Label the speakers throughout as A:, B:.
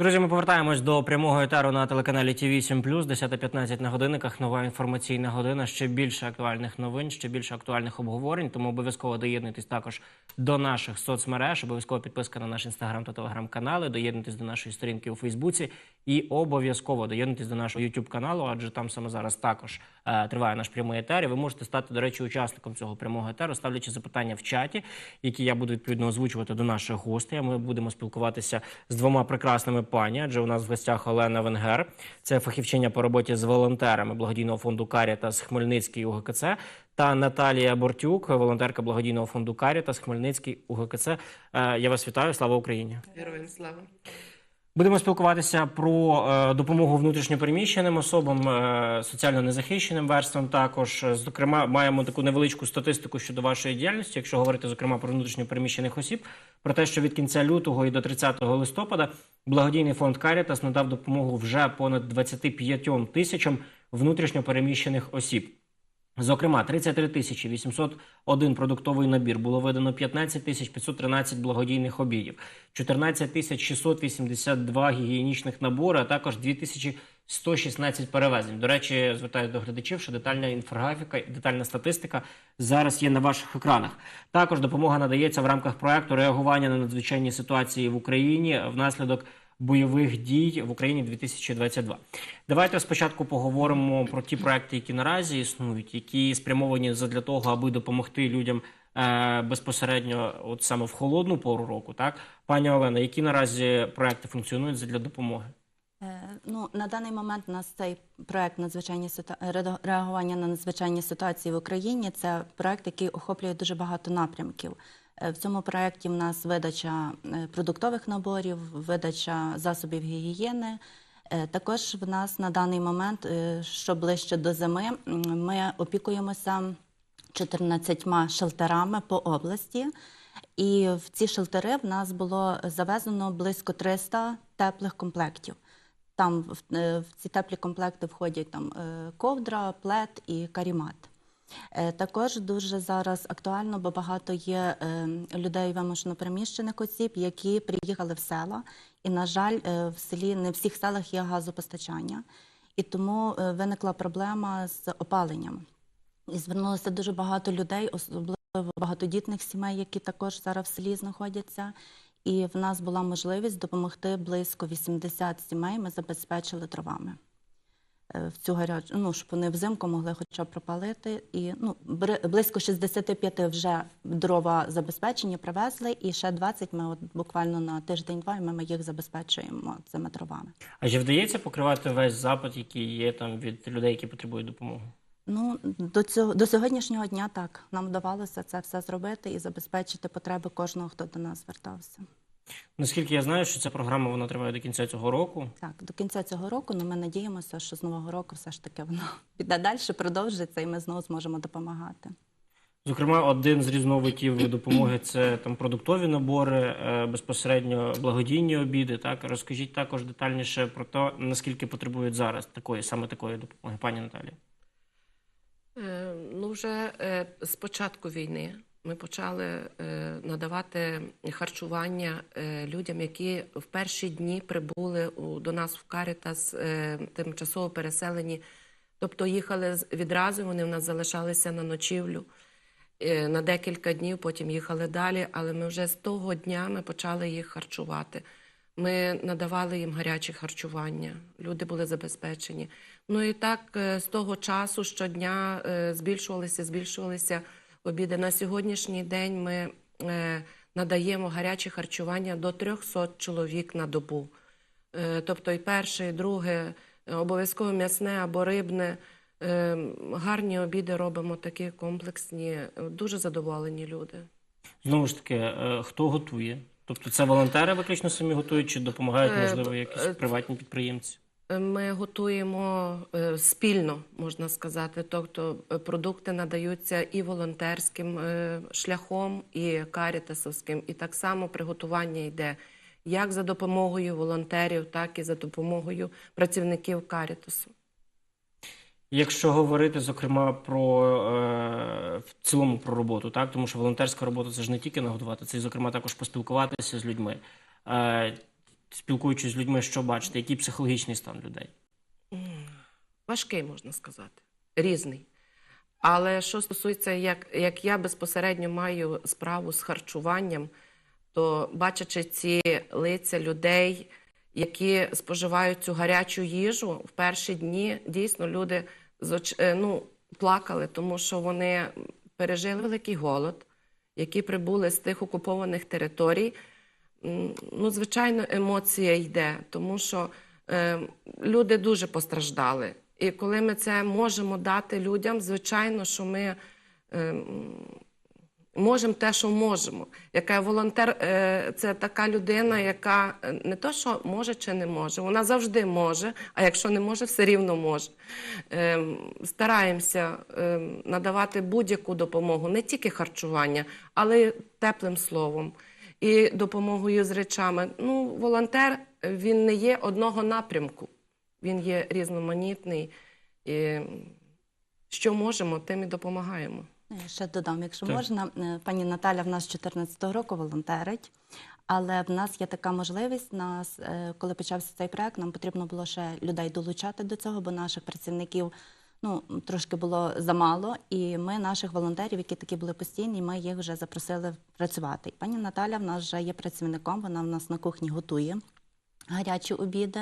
A: Друзі, ми повертаємось до прямого етеру на телеканалі Ті 8 10.15 на годинниках. Нова інформаційна година. Ще більше актуальних новин, ще більше актуальних обговорень. Тому обов'язково доєднуйтесь також до наших соцмереж. Обов'язково підписка на наш інстаграм та телеграм-канали. Доєднуйтесь до нашої сторінки у Фейсбуці і обов'язково доєднуйтесь до нашого youtube каналу, адже там саме зараз також е, триває наш прямий етер. І ви можете стати, до речі, учасником цього прямого етеру, ставлячи запитання в чаті, які я буду відповідно озвучувати до наших гостей. Ми будемо спілкуватися з двома прекрасними пані, адже у нас в гостях Олена Венгер, це фахівчиня по роботі з волонтерами благодійного фонду Карітас Хмельницький УГКЦ, та Наталія Бортюк, волонтерка благодійного фонду Карітас Хмельницький УГКЦ. Е, Я вас вітаю. Слава Україні!
B: Героям слава.
A: Будемо спілкуватися про е, допомогу внутрішньопереміщеним особам, е, соціально незахищеним верствам. Також зокрема, маємо таку невеличку статистику щодо вашої діяльності, якщо говорити зокрема про внутрішньопереміщених осіб, про те, що від кінця лютого і до 30 листопада благодійний фонд Карітас надав допомогу вже понад 25 тисячам внутрішньопереміщених осіб. Зокрема, 33 тисячі 801 продуктовий набір було видано 15 тисяч 513 благодійних обідів, 14 тисяч 682 гігієнічних набори, а також 2116 перевезень. До речі, звертаюся до глядачів, що детальна інфографіка детальна статистика зараз є на ваших екранах. Також допомога надається в рамках проекту реагування на надзвичайні ситуації в Україні внаслідок бойових дій в Україні 2022. Давайте спочатку поговоримо про ті проекти, які наразі існують, які спрямовані для того, аби допомогти людям е, безпосередньо, от саме в холодну пору року. Так, пані Олена, які наразі проекти функціонують для допомоги?
C: Е, Ну, на даний момент у нас цей проект надзвичайні ситу... ре- реагування на надзвичайні ситуації в Україні. Це проект, який охоплює дуже багато напрямків. Е, В цьому проекті в нас видача е, продуктових наборів, видача засобів гігієни. Е, Також в нас на даний момент, що ближче до зими, ми опікуємося 14 шелтерами по області. І в ці шелтери в нас було завезено близько 300 теплих комплектів. Там в, ці теплі комплекти входять там ковдра, плед і карімат. Е, Також дуже зараз актуально, бо багато є е, людей вимушено переміщених осіб, які приїхали в села. І, на жаль, е, в селі не в всіх селах є газопостачання. І тому виникла проблема з опаленням. І звернулося дуже багато людей, особливо багатодітних сімей, які також зараз в селі знаходяться. І в нас була можливість допомогти близько 80 сімей. Ми забезпечили дровами е, в цю гарячу, ну щоб вони взимку могли хоча б пропалити. І ну близько 65 вже дрова забезпечені, привезли, і ще 20 ми от буквально на тиждень-два, і ми їх забезпечуємо цими дровами.
A: А чи вдається покривати весь запит, який є там від людей, які потребують допомоги?
C: Ну до цього до сьогоднішнього дня так нам вдавалося це все зробити і забезпечити потреби кожного, хто до нас звертався.
A: Наскільки я знаю, що ця програма вона триває до кінця цього року.
C: Так, до кінця цього року, ну ми надіємося, що з нового року все ж таки воно піде далі, продовжиться, і ми знову зможемо допомагати.
A: Зокрема, один з різновидів допомоги це там продуктові набори, е, безпосередньо благодійні обіди. Так розкажіть також детальніше про те, наскільки потребують зараз такої саме такої допомоги, пані Наталі.
B: Е, Ну, вже е, з початку війни ми почали е, надавати харчування е, людям, які в перші дні прибули до нас в Карітас, е, тимчасово переселені. Тобто їхали відразу, вони в нас залишалися на ночівлю на декілька днів, потім їхали далі. Але ми вже з того дня ми почали їх харчувати. Ми надавали їм гаряче харчування, люди були забезпечені. Ну і так з того часу щодня збільшувалися, збільшувалися обіди. На сьогоднішній день ми е, надаємо гаряче харчування до 300 чоловік на добу. Е, Тобто і перше, і друге, е, обов'язково м'ясне або рибне. Гарні обіди робимо такі комплексні. Дуже задоволені люди.
A: Знову ж таки, хто готує? Тобто це волонтери виключно самі готують, чи допомагають, можливо, якісь приватні підприємці?
B: Ми готуємо е, спільно, можна сказати. Тобто е, продукти надаються і волонтерським е, шляхом, і карітасовським. І так само приготування йде як за допомогою волонтерів, так і за допомогою працівників карітасу.
A: Якщо говорити, зокрема, про е, в цілому про роботу, так тому що волонтерська робота це ж не тільки нагодувати, це, і, зокрема, також поспілкуватися з людьми. Е, спілкуючись з людьми, що бачите, який психологічний стан людей?
B: Важкий, можна сказати, різний. Але що стосується, як, як я безпосередньо маю справу з харчуванням, то бачачи ці лиця людей, які споживають цю гарячу їжу, в перші дні дійсно люди е, ну, плакали, тому що вони пережили великий голод, які прибули з тих окупованих територій. Ну, звичайно, емоція йде, тому що е, люди дуже постраждали. І коли ми це можемо дати людям, звичайно, що ми е, можемо те, що можемо. Яка волонтер е, це така людина, яка е, не то, що може чи не може, вона завжди може, а якщо не може, все рівно може. Е, стараємося е, надавати будь-яку допомогу, не тільки харчування, але й теплим словом і допомогою з речами. Ну, волонтер він не є одного напрямку, він є різноманітний. І що можемо, тим і допомагаємо.
C: Ну, ще додам, якщо
A: Так.
C: можна, Е, пані Наталя в нас з 14 року волонтерить, але в нас є така можливість. Нас, е, коли почався цей проект, нам потрібно було ще людей долучати до цього, бо наших працівників ну трошки було замало. І ми наших волонтерів, які такі були постійні, ми їх вже запросили працювати. І пані Наталя в нас вже є працівником. Вона в нас на кухні готує гарячі обіди.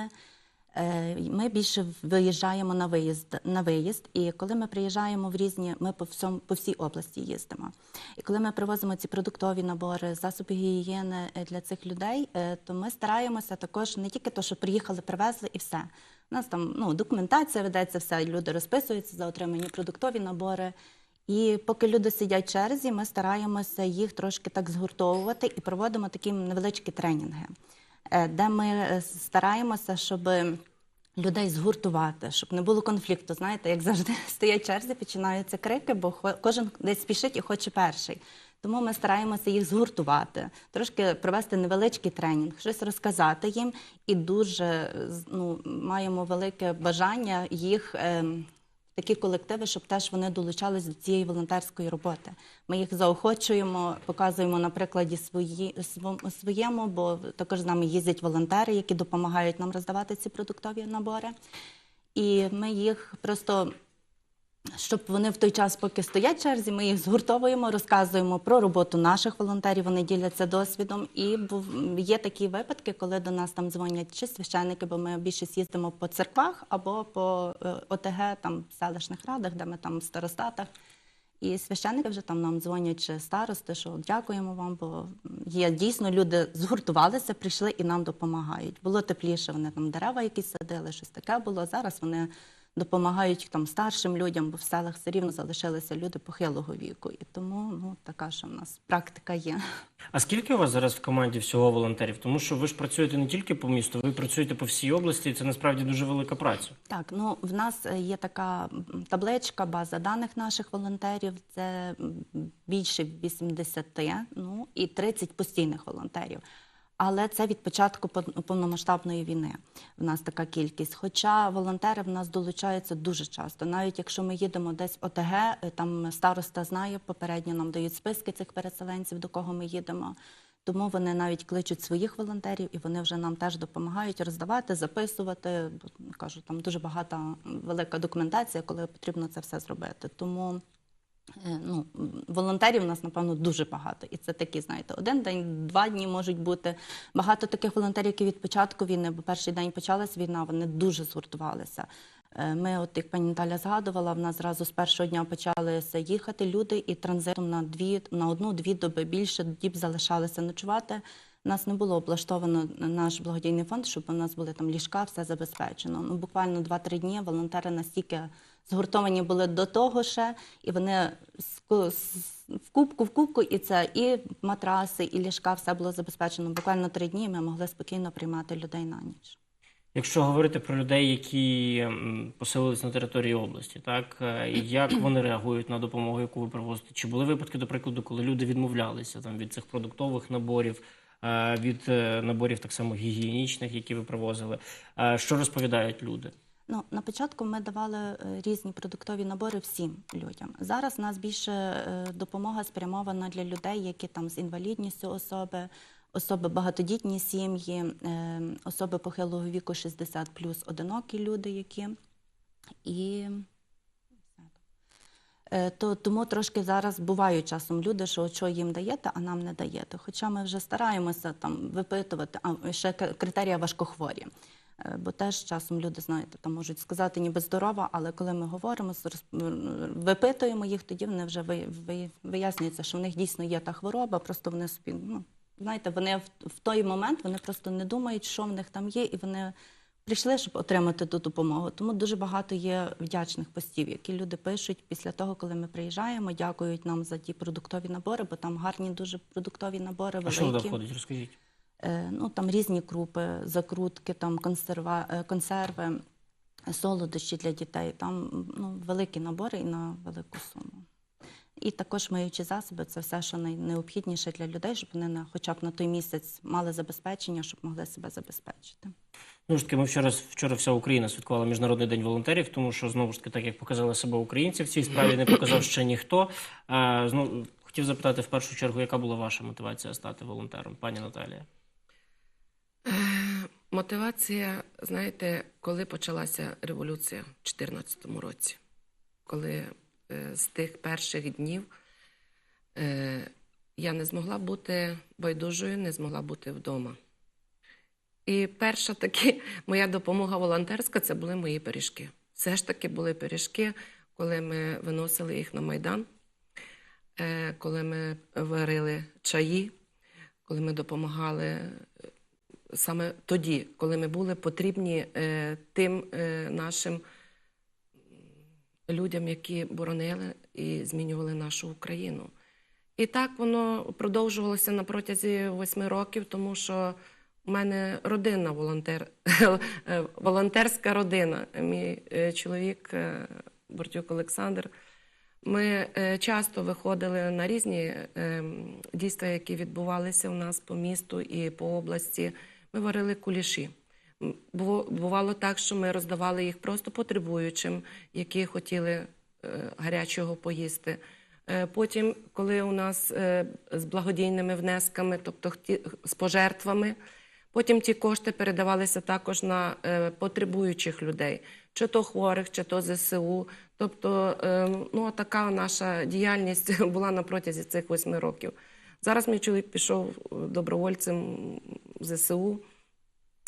C: Е, Ми більше виїжджаємо на виїзд на виїзд, і коли ми приїжджаємо в різні, ми по всьому по всій області їздимо. І коли ми привозимо ці продуктові набори, засоби гігієни е, для цих людей, е, то ми стараємося також не тільки то, що приїхали, привезли і все. У нас там ну документація ведеться, все люди розписуються за отримані продуктові набори. І поки люди сидять в черзі, ми стараємося їх трошки так згуртовувати і проводимо такі невеличкі тренінги, е, де ми е, стараємося, щоб людей згуртувати, щоб не було конфлікту. Знаєте, як завжди стоять черзі, починаються крики, бо кожен десь спішить і хоче перший. Тому ми стараємося їх згуртувати, трошки провести невеличкий тренінг, щось розказати їм, і дуже ну, маємо велике бажання їх ем, такі колективи, щоб теж вони долучались до цієї волонтерської роботи. Ми їх заохочуємо, показуємо на прикладі свої, сво- своєму, бо також з нами їздять волонтери, які допомагають нам роздавати ці продуктові набори. І ми їх просто. Щоб вони в той час, поки стоять черзі, ми їх згуртовуємо, розказуємо про роботу наших волонтерів. Вони діляться досвідом. І є такі випадки, коли до нас там дзвонять чи священники, бо ми більшість їздимо по церквах або по е, ОТГ, там селищних радах, де ми там в старостатах. І священники вже там нам дзвонять чи старости, що дякуємо вам, бо є дійсно люди згуртувалися, прийшли і нам допомагають. Було тепліше, вони там дерева якісь садили, щось таке було. Зараз вони допомагають там старшим людям, бо в селах все рівно залишилися люди похилого віку. І тому ну така, що в нас практика є.
A: А скільки у вас зараз в команді всього волонтерів? Тому що ви ж працюєте не тільки по місту, ви працюєте по всій області, і це насправді дуже велика праця.
C: Так, ну в нас е, є така табличка, база даних наших волонтерів. Це більше 80, ну і 30 постійних волонтерів. Але це від початку пов- повномасштабної війни. В нас така кількість. Хоча волонтери в нас долучаються дуже часто. Навіть якщо ми їдемо десь в ОТГ, е, там староста знає попередньо нам дають списки цих переселенців, до кого ми їдемо. Тому вони навіть кличуть своїх волонтерів, і вони вже нам теж допомагають роздавати, записувати. Кажу, там дуже багата велика документація, коли потрібно це все зробити. Тому ну, волонтерів у нас, напевно, дуже багато. І це такі, знаєте, один день, два дні можуть бути. Багато таких волонтерів, які від початку війни, бо перший день почалась війна, вони дуже згуртувалися. Е, Ми, от як пані Наталя згадувала, в нас зразу з першого дня почалися їхати люди, і транзитом на дві на одну-дві доби більше діб залишалися ночувати. У нас не було облаштовано наш благодійний фонд, щоб у нас були там ліжка, все забезпечено. Ну буквально 2-3 дні волонтери настільки згуртовані були до того ще, і вони з в кубку, в кубку, і це і матраси, і ліжка, все було забезпечено. Буквально три дні ми могли спокійно приймати людей на ніч.
A: Якщо говорити про людей, які поселились на території області, так е, як вони реагують на допомогу, яку ви привозите? Чи були випадки, до прикладу, коли люди відмовлялися там від цих продуктових наборів, е, від е, наборів так само гігієнічних, які ви привозили? Що розповідають люди?
C: Ну, на початку ми давали е, різні продуктові набори всім людям. Зараз у нас більше е, допомога спрямована для людей, які там з інвалідністю особи, особи багатодітні сім'ї, е, особи похилого віку 60 плюс одинокі люди, які і Е, то тому трошки зараз бувають часом люди, що що їм даєте, а нам не даєте. Хоча ми вже стараємося там випитувати, а ще критерія важкохворі. Е, Бо теж часом люди, знаєте, там можуть сказати ніби здорова, але коли ми говоримо, випитуємо їх, тоді вони вже ви- ви- вияснюється, що в них дійсно є та хвороба, просто вони собі, ну, знаєте, вони в, в той момент вони просто не думають, що в них там є, і вони прийшли, щоб отримати ту допомогу. Тому дуже багато є вдячних постів, які люди пишуть після того, коли ми приїжджаємо, дякують нам за ті продуктові набори, бо там гарні дуже продуктові набори,
A: А що туди входить? Розкажіть.
C: Е, ну там різні крупи, закрутки, там консерва, е, консерви, солодощі для дітей. Там ну, великі набори і на велику суму. І також миючі засоби це все, що най- необхідніше для людей, щоб вони на хоча б на той місяць мали забезпечення, щоб могли себе забезпечити.
A: Ну ж таки, ми вчора вчора вся Україна святкувала Міжнародний день волонтерів, тому що знову ж таки, так як показали себе українці в цій справі, не показав ще ніхто. Е, знову хотів запитати в першу чергу, яка була ваша мотивація стати волонтером, пані Наталія?
B: Мотивація, знаєте, коли почалася революція в 2014 році, коли е, з тих перших днів е, я не змогла бути байдужою, не змогла бути вдома. І перша таки моя допомога волонтерська це були мої пиріжки. Все ж таки були пиріжки, коли ми виносили їх на Майдан, е, коли ми варили чаї, коли ми допомагали саме тоді, коли ми були потрібні е, тим е, нашим людям, які боронили і змінювали нашу Україну. І так воно продовжувалося на протязі восьми років, тому що у мене родина волонтер, е, волонтерська родина. Мій е, чоловік е, Бортюк Олександр. Ми часто виходили на різні е, дійства, які відбувалися у нас по місту і по області. Ми варили куліші. Бувало так, що ми роздавали їх просто потребуючим, які хотіли е, гарячого поїсти. Е, Потім, коли у нас е, з благодійними внесками, тобто з пожертвами, потім ті кошти передавалися також на потребуючих людей, чи то хворих, чи то ЗСУ. Тобто, ну така наша діяльність була на протязі цих восьми років. Зараз мій чоловік пішов добровольцем ЗСУ.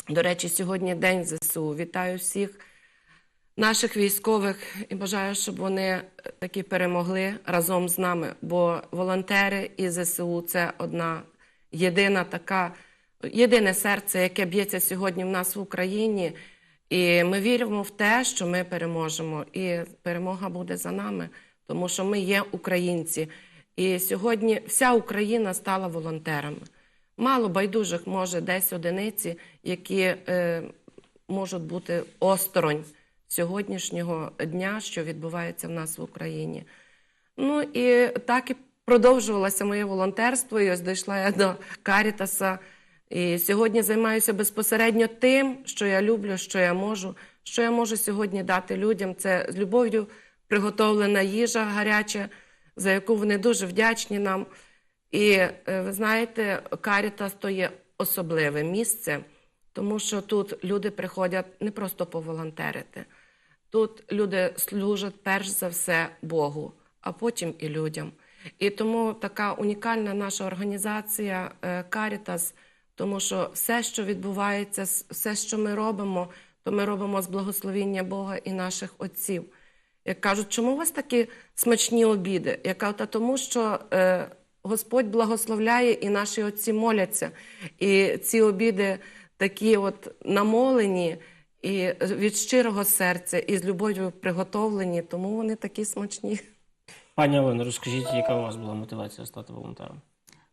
B: До речі, сьогодні день ЗСУ. Вітаю всіх наших військових і бажаю, щоб вони таки перемогли разом з нами. Бо волонтери і ЗСУ це одна єдина така, єдине серце, яке б'ється сьогодні в нас в Україні. І ми віримо в те, що ми переможемо, і перемога буде за нами, тому що ми є українці. І сьогодні вся Україна стала волонтерами. Мало байдужих може десь одиниці, які е, можуть бути осторонь сьогоднішнього дня, що відбувається в нас в Україні. Ну і так і продовжувалося моє волонтерство. І ось дійшла я до Карітаса. І сьогодні займаюся безпосередньо тим, що я люблю, що я можу, що я можу сьогодні дати людям. Це з любов'ю приготовлена їжа гаряча, за яку вони дуже вдячні нам. І е, ви знаєте, Карітас то є особливе місце, тому що тут люди приходять не просто поволонтерити. Тут люди служать перш за все Богу, а потім і людям. І тому така унікальна наша організація е, Карітас, тому що все, що відбувається, все, що ми робимо, то ми робимо з благословіння Бога і наших отців. Як кажуть, чому у вас такі смачні обіди? Я кажу, та тому що е, Господь благословляє і наші отці моляться. І ці обіди такі от намолені і від щирого серця, і з любов'ю приготовлені, тому вони такі смачні.
A: Пані Олено, розкажіть, яка у вас була мотивація стати волонтером?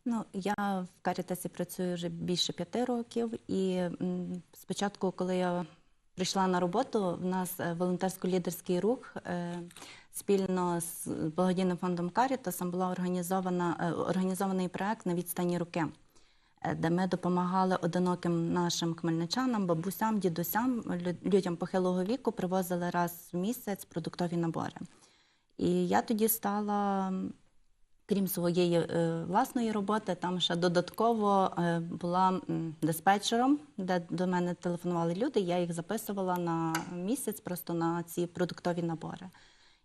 C: Ну, я в Карітасі працюю вже більше п'яти років, і спочатку, коли я прийшла на роботу, в нас е, волонтерсько-лідерський рух е, спільно з благодійним фондом Карітасом була організована е, організований проект на відстані руки, е, де ми допомагали одиноким нашим хмельничанам, бабусям, дідусям, людям похилого віку привозили раз в місяць продуктові набори. І я тоді стала Крім своєї е, власної роботи, там ще додатково була диспетчером, де до мене телефонували люди. Я їх записувала на місяць просто на ці продуктові набори.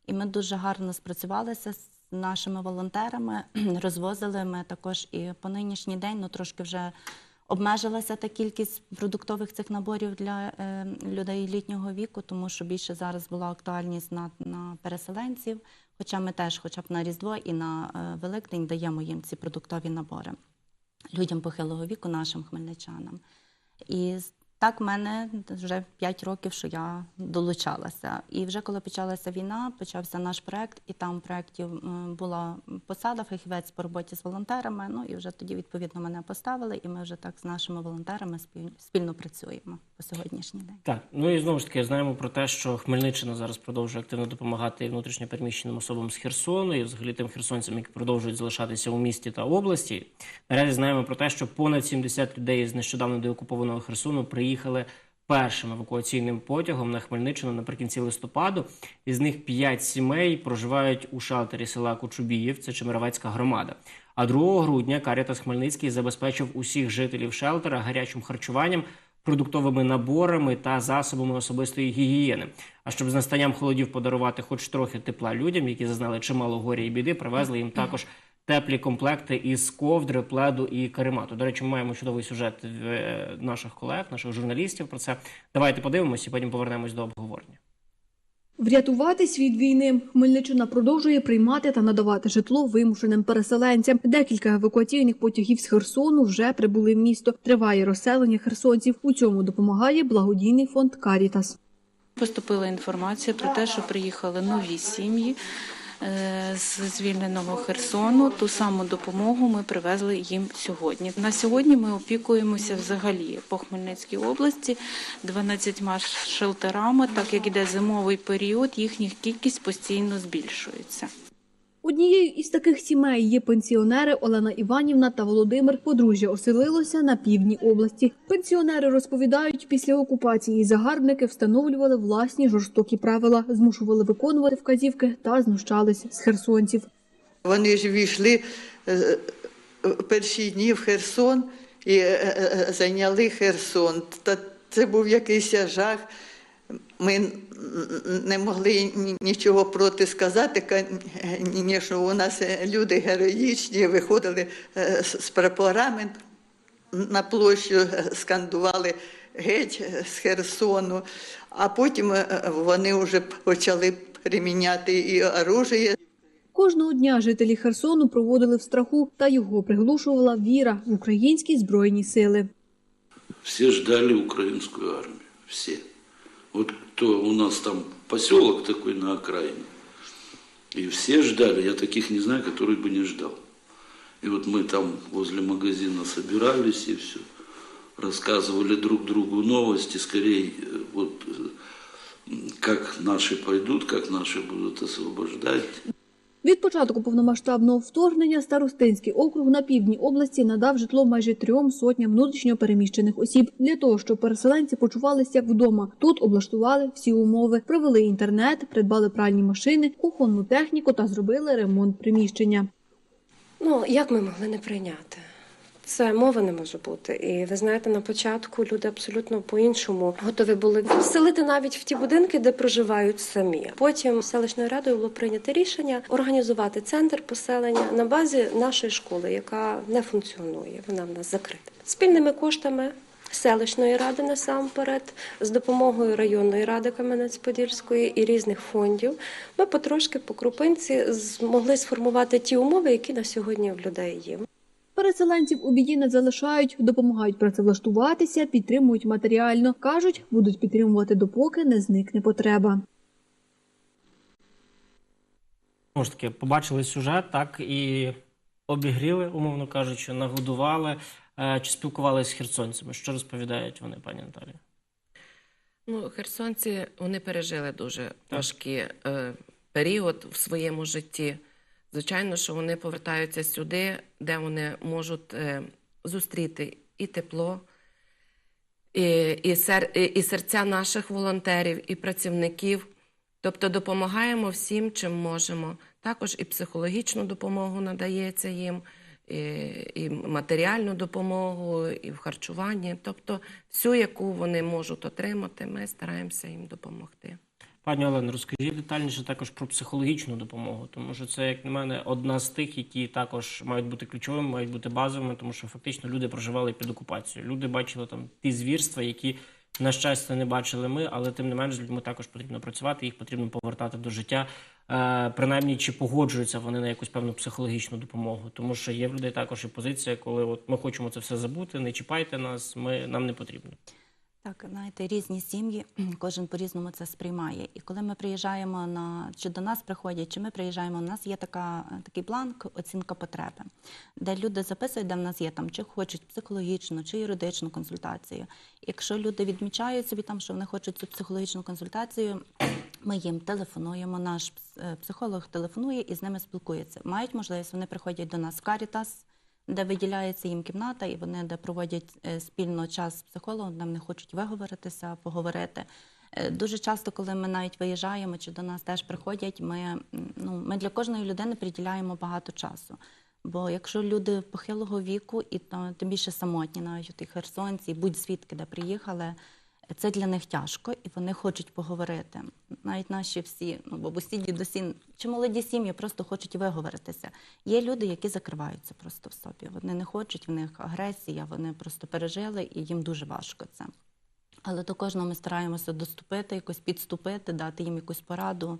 C: І ми дуже гарно спрацювалися з нашими волонтерами, розвозили ми також і по нинішній день, ну трошки вже обмежилася та кількість продуктових цих наборів для е, людей літнього віку, тому що більше зараз була актуальність на, на переселенців. Хоча ми теж, хоча б на Різдво і на е, Великдень даємо їм ці продуктові набори людям похилого віку, нашим хмельничанам. І так в мене вже 5 років, що я долучалася. І вже коли почалася війна, почався наш проект, і там в проєкті була посада фахівець по роботі з волонтерами. Ну і вже тоді відповідно мене поставили, і ми вже так з нашими волонтерами спіль- спільно працюємо по сьогоднішній день.
A: Так, ну і знову ж таки знаємо про те, що Хмельниччина зараз продовжує активно допомагати внутрішньо переміщеним особам з Херсону і взагалі тим херсонцям, які продовжують залишатися у місті та області. Наразі знаємо про те, що понад 70 людей з нещодавно деокупованого Херсону приїхали першим евакуаційним потягом на Хмельниччину наприкінці листопаду. Із них 5 сімей проживають у шалтері села Кочубіїв, це Чемеровецька громада. А 2 грудня Карітас Хмельницький забезпечив усіх жителів шелтера гарячим харчуванням продуктовими наборами та засобами особистої гігієни. А щоб з настанням холодів подарувати хоч трохи тепла людям, які зазнали чимало горя і біди, привезли їм також теплі комплекти із ковдри, пледу і каремату. До речі, ми маємо чудовий сюжет в е, наших колег, наших журналістів про це. Давайте подивимося і потім повернемось до обговорення.
D: Врятуватись від війни Хмельниччина продовжує приймати та надавати житло вимушеним переселенцям. Декілька евакуаційних потягів з Херсону вже прибули в місто. Триває розселення херсонців. У цьому допомагає благодійний фонд Карітас.
E: Поступила інформація про те, що приїхали нові сім'ї з звільненого Херсону. Ту саму допомогу ми привезли їм сьогодні. На сьогодні ми опікуємося взагалі по Хмельницькій області 12 шелтерами. Так як іде зимовий період, їхня кількість постійно збільшується.
D: Однією із таких сімей є пенсіонери Олена Іванівна та Володимир. Подружжя оселилося на півдні області. Пенсіонери розповідають, після окупації загарбники встановлювали власні жорстокі правила, змушували виконувати вказівки та знущались з херсонців.
F: Вони ж війшли е, е, перші дні в Херсон і е, зайняли Херсон. Та це був якийсь жах. Ми не могли нічого проти сказати. Звісно, у нас люди героїчні, виходили е, з прапорами на площу, е, скандували геть е, з Херсону, а потім е, вони вже почали приміняти і оружие.
D: Кожного дня жителі Херсону проводили в страху, та його приглушувала віра в українські збройні сили.
G: Все ждали украинскую армию, все. Вот кто у нас там поселок такой на окраине, и все ждали, я таких не знаю, который бы не ждал. И вот мы там возле магазина собирались и все, рассказывали друг другу новости, скорее э, вот э, как наши пойдут, как наши будут освобождать.
D: Від початку повномасштабного вторгнення Старостинський округ на півдні області надав житло майже трьом сотням внутрішньо переміщених осіб для того, щоб переселенці почувалися як вдома. Тут облаштували всі умови, провели інтернет, придбали пральні машини, кухонну техніку та зробили ремонт приміщення.
H: Ну, як ми могли не прийняти? Це мови не може бути. І ви знаєте, на початку люди абсолютно по-іншому готові були вселити навіть в ті будинки, де проживають самі. Потім селищною радою було прийнято рішення організувати центр поселення на базі нашої школи, яка не функціонує. Вона в нас закрита. Спільними коштами. Селищної ради насамперед, з допомогою районної ради Кам'янець-Подільської і різних фондів, ми потрошки по крупинці змогли сформувати ті умови, які на сьогодні в людей є.
D: Переселенців у біді не залишають, допомагають працевлаштуватися, підтримують матеріально. кажуть, будуть підтримувати допоки не зникне потреба.
A: Знову ж таки, побачили сюжет, так і обігріли, умовно кажучи, нагодували е, чи спілкувалися з херсонцями. Що розповідають вони, пані Наталі?
B: Ну, херсонці вони пережили дуже важкий е, період в своєму житті. Звичайно, що вони повертаються сюди, де вони можуть е, зустріти і тепло, і, і, сер, і, і серця наших волонтерів, і працівників. Тобто допомагаємо всім, чим можемо. Також і психологічну допомогу надається їм, і, і матеріальну допомогу, і в харчуванні. Тобто, всю, яку вони можуть отримати, ми стараємося їм допомогти.
A: Пані Олено, розкажіть детальніше також про психологічну допомогу, тому що це, як на мене, одна з тих, які також мають бути ключовими, мають бути базовими, тому що фактично люди проживали під окупацією. Люди бачили там ті звірства, які, на щастя, не бачили ми, але тим не менш з людьми також потрібно працювати, їх потрібно повертати до життя. Е, принаймні, чи погоджуються вони на якусь певну психологічну допомогу, тому що є в людей також і позиція, коли от ми хочемо це все забути, не чіпайте нас, ми нам не потрібно.
C: Так, знаєте, різні сім'ї, кожен по-різному це сприймає. І коли ми приїжджаємо на чи до нас приходять, чи ми приїжджаємо, у нас є така, такий бланк оцінка потреби, де люди записують, де в нас є там, чи хочуть психологічну, чи юридичну консультацію. Якщо люди відмічають собі там, що вони хочуть цю психологічну консультацію, ми їм телефонуємо. Наш е, психолог телефонує і з ними спілкується. Мають можливість, вони приходять до нас в Карітас де виділяється їм кімната, і вони де проводять е, спільно час з психологом, де вони хочуть виговоритися, поговорити. Е, Дуже часто, коли ми навіть виїжджаємо чи до нас теж приходять, ми, ну, ми для кожної людини приділяємо багато часу. Бо якщо люди похилого віку, і то, тим більше самотні, навіть от і херсонці, будь-звідки, де приїхали, це для них тяжко, і вони хочуть поговорити. Навіть наші всі ну, бабусі, дідусі чи молоді сім'ї просто хочуть виговоритися. Є люди, які закриваються просто в собі. Вони не хочуть, в них агресія, вони просто пережили, і їм дуже важко це. Але до кожного ми стараємося доступити, якось підступити, дати їм якусь пораду,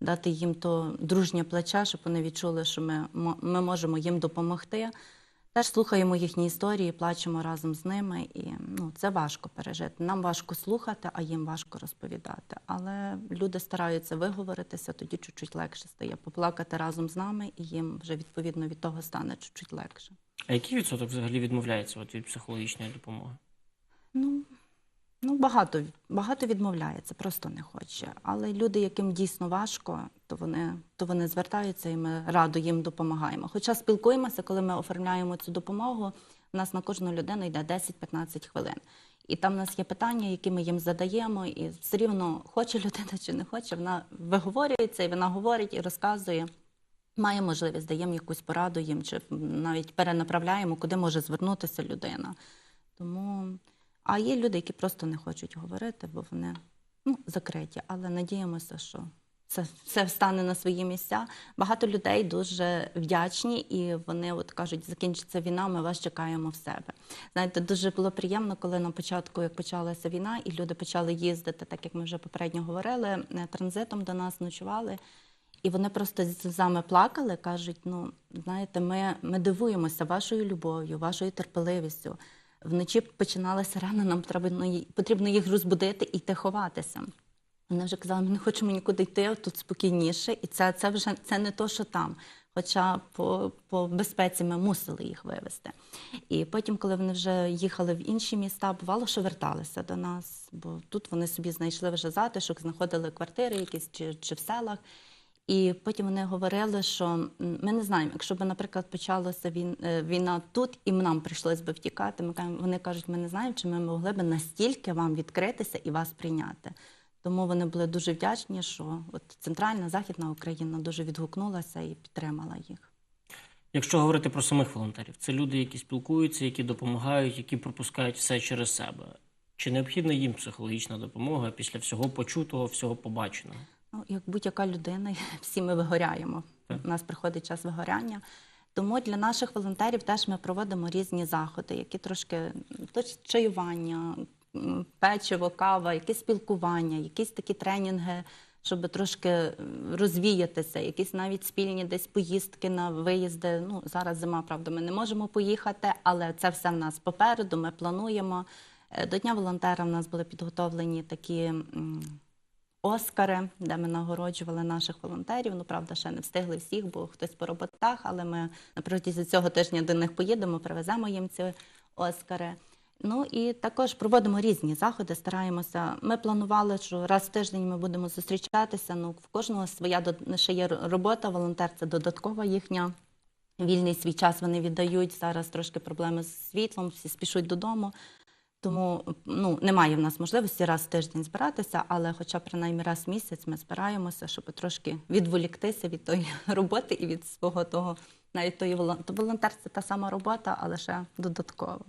C: дати їм то дружнє плече, щоб вони відчули, що ми, ми можемо їм допомогти. Теж слухаємо їхні історії, плачемо разом з ними, і ну, це важко пережити. Нам важко слухати, а їм важко розповідати. Але люди стараються виговоритися, тоді чуть-чуть легше стає. Поплакати разом з нами, і їм вже відповідно від того стане чуть-чуть легше.
A: А який відсоток взагалі відмовляється від психологічної допомоги?
C: Ну, багато, багато відмовляється, просто не хоче. Але люди, яким дійсно важко, то вони, то вони звертаються і ми радо їм допомагаємо. Хоча спілкуємося, коли ми оформляємо цю допомогу, у нас на кожну людину йде 10-15 хвилин. І там у нас є питання, які ми їм задаємо, і все рівно хоче людина чи не хоче, вона виговорюється і вона говорить і розказує. Має можливість, даємо якусь пораду їм, чи навіть перенаправляємо, куди може звернутися людина. Тому, а є люди, які просто не хочуть говорити, бо вони ну, закриті. Але надіємося, що це все встане на свої місця. Багато людей дуже вдячні, і вони от кажуть, закінчиться війна, ми вас чекаємо в себе. Знаєте, дуже було приємно, коли на початку, як почалася війна, і люди почали їздити, так як ми вже попередньо говорили, е, транзитом до нас ночували. І вони просто зі сльозами плакали, кажуть: ну, знаєте, ми, ми дивуємося вашою любов'ю, вашою терпеливістю. Вночі починалася рано, нам треба потрібно їх розбудити і йти ховатися. Вони вже казали, ми не хочемо нікуди йти, тут спокійніше, і це, це вже це не то, що там. Хоча по, по безпеці ми мусили їх вивезти. І потім, коли вони вже їхали в інші міста, бувало, що верталися до нас, бо тут вони собі знайшли вже затишок, знаходили квартири якісь чи, чи в селах. І потім вони говорили, що ми не знаємо, якщо б, наприклад, почалася е, війна тут, і нам прийшлось би втікати. Ми вони кажуть, ми не знаємо, чи ми могли б настільки вам відкритися і вас прийняти. Тому вони були дуже вдячні, що от центральна західна Україна дуже відгукнулася і підтримала їх.
A: Якщо говорити про самих волонтерів, це люди, які спілкуються, які допомагають, які пропускають все через себе. Чи необхідна їм психологічна допомога після всього почутого, всього побаченого?
C: Як будь-яка людина, всі ми вигоряємо. У нас приходить час вигоряння. Тому для наших волонтерів теж ми проводимо різні заходи, які трошки то чаювання, печиво, кава, якісь спілкування, якісь такі тренінги, щоб трошки розвіятися, якісь навіть спільні десь поїздки на виїзди. Ну зараз зима, правда, ми не можемо поїхати, але це все в нас попереду. Ми плануємо. Е, До Дня волонтера в нас були підготовлені такі. Оскари, де ми нагороджували наших волонтерів. Ну, правда, ще не встигли всіх, бо хтось по роботах, але ми на протязі цього тижня до них поїдемо, привеземо їм ці Оскари. Ну і також проводимо різні заходи, стараємося. Ми планували, що раз в тиждень ми будемо зустрічатися. Ну, в кожного своя ще є робота, волонтер це додаткова їхня. Вільний свій час вони віддають. Зараз трошки проблеми з світлом, всі спішуть додому. Тому ну, немає в нас можливості раз в тиждень збиратися, але хоча принаймні раз в місяць ми збираємося, щоб трошки відволіктися від тої роботи і від свого того, навіть тої волон- то волонтер це та сама робота, але ще додаткова.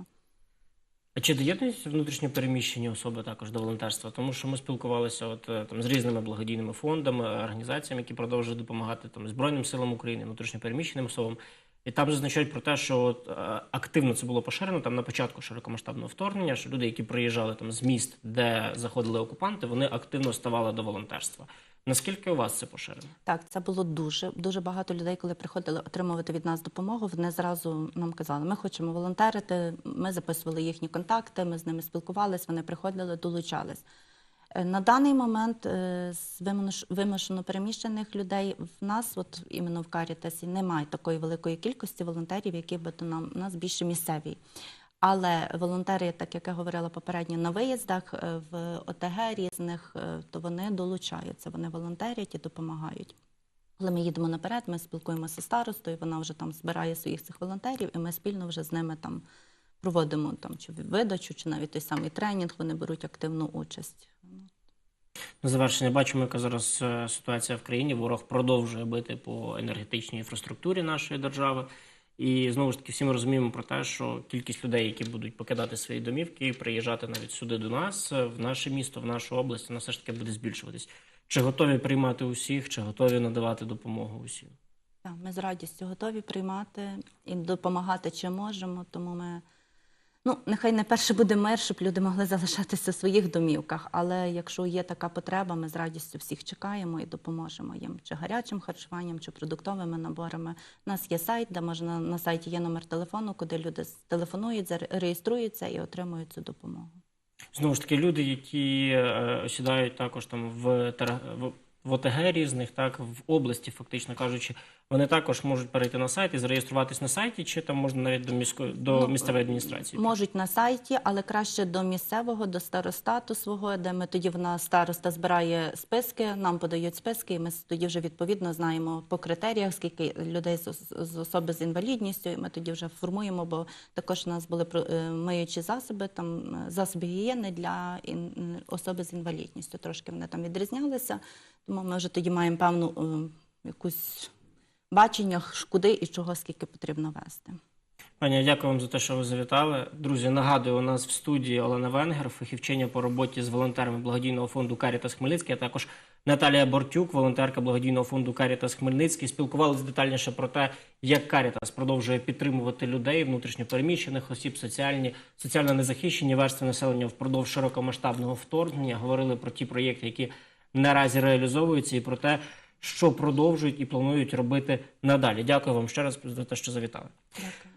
A: А чи доєднуються внутрішньо переміщені особи також до волонтерства? Тому що ми спілкувалися от, е, там, з різними благодійними фондами, організаціями, які продовжують допомагати там, Збройним силам України, внутрішньо переміщеним особам. І там зазначають про те, що от, е, активно це було поширено там на початку широкомасштабного вторгнення, що люди, які приїжджали там з міст, де заходили окупанти, вони активно ставали до волонтерства. Наскільки у вас це поширено?
C: Так, це було дуже дуже багато людей, коли приходили отримувати від нас допомогу. Вони зразу нам казали, ми хочемо волонтерити. Ми записували їхні контакти, ми з ними спілкувалися. Вони приходили, долучались. Е, На даний момент е, з вимуш- вимушено переміщених людей в нас, от іменно в Карітасі, немає такої великої кількості волонтерів, які би то нам у нас більше місцеві. Але волонтери, так як я говорила попередньо, на виїздах е, в ОТГ різних, то вони долучаються, вони волонтерять і допомагають. Коли ми їдемо наперед, ми спілкуємося з старостою, вона вже там збирає своїх цих волонтерів, і ми спільно вже з ними там проводимо там чи видачу, чи навіть той самий тренінг, вони беруть активну участь.
A: На завершення бачимо, яка зараз е, ситуація в країні. Ворог продовжує бити по енергетичній інфраструктурі нашої держави. І знову ж таки, всі ми розуміємо про те, що кількість людей, які будуть покидати свої домівки і приїжджати навіть сюди до нас, е, в наше місто, в нашу область, вона все ж таки буде збільшуватись. Чи готові приймати усіх, чи готові надавати допомогу усім?
C: Так, ми з радістю готові приймати і допомагати, чи можемо. Тому ми ну нехай не перше буде мир, щоб люди могли залишатися в своїх домівках. Але якщо є така потреба, ми з радістю всіх чекаємо і допоможемо їм чи гарячим харчуванням, чи продуктовими наборами. У нас є сайт, де можна на сайті є номер телефону, куди люди телефонують, реєструються і отримують цю допомогу.
A: Знову ж таки, люди, які е, осідають також там в, в ОТГ різних, так в області, фактично кажучи, вони також можуть перейти на сайт і зареєструватись на сайті, чи там можна навіть до міської до
C: Ну,
A: місцевої адміністрації.
C: Можуть на сайті, але краще до місцевого, до старостату свого, де ми тоді вона староста збирає списки, нам подають списки, і ми тоді вже відповідно знаємо по критеріях, скільки людей з, з особи з інвалідністю. І ми тоді вже формуємо, бо також у нас були е, миючі засоби, там е, засоби гігієни для ін- особи з інвалідністю. Трошки вони там відрізнялися. Тому ми вже тоді маємо певну е, якусь бачення, куди і чого скільки потрібно вести.
A: Пані, дякую вам за те, що ви завітали. Друзі, нагадую, у нас в студії Олена Венгер, фахівчиня по роботі з волонтерами благодійного фонду Карітас Хмельницький, а також Наталія Бортюк, волонтерка благодійного фонду Карітас Хмельницький. Спілкувалися детальніше про те, як Карітас продовжує підтримувати людей, внутрішньопереміщених осіб, соціальні, соціально незахищені верстви населення впродовж широкомасштабного вторгнення. Говорили про ті проєкти, які наразі реалізовуються, і про те, що продовжують і планують робити надалі. Дякую вам ще раз за те, що завітали.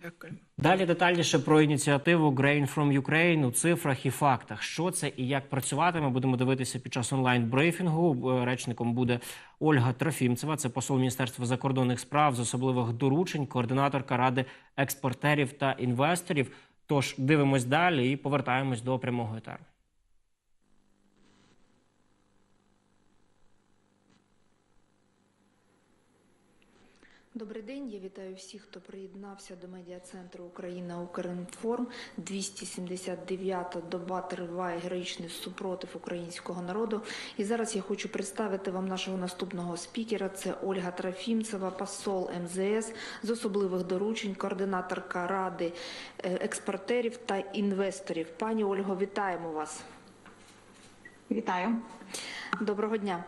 B: Дякую.
A: Далі детальніше про ініціативу Grain from Ukraine у цифрах і фактах. Що це і як працюватиме, будемо дивитися під час онлайн-брифінгу. Е, Речником буде Ольга Трофімцева, це посол Міністерства закордонних справ з особливих доручень, координаторка ради експортерів та інвесторів. Тож дивимось далі і повертаємось до прямого етеру.
I: Добрий день. Я вітаю всіх, хто приєднався до медіа-центру Україна Укрінформ. 279-та доба триває героїчний супротив українського народу. І зараз я хочу представити вам нашого наступного спікера. Це Ольга Трофімцева, посол МЗС з особливих доручень, координаторка ради е, експортерів та інвесторів. Пані Ольго, вітаємо вас.
J: Вітаю.
I: Доброго дня.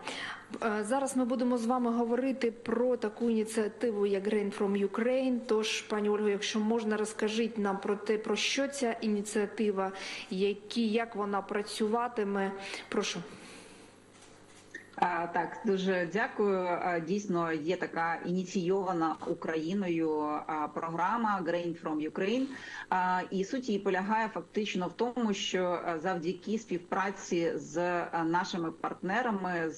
I: Е, Зараз ми будемо з вами говорити про таку ініціативу, як Grain from Ukraine. Тож, пані Ольго, якщо можна, розкажіть нам про те, про що ця ініціатива, які, як вона працюватиме. Прошу.
J: Так, дуже дякую. Дійсно, є така ініційована Україною програма Grain from Ukraine. І суть її полягає фактично в тому, що завдяки співпраці з нашими партнерами,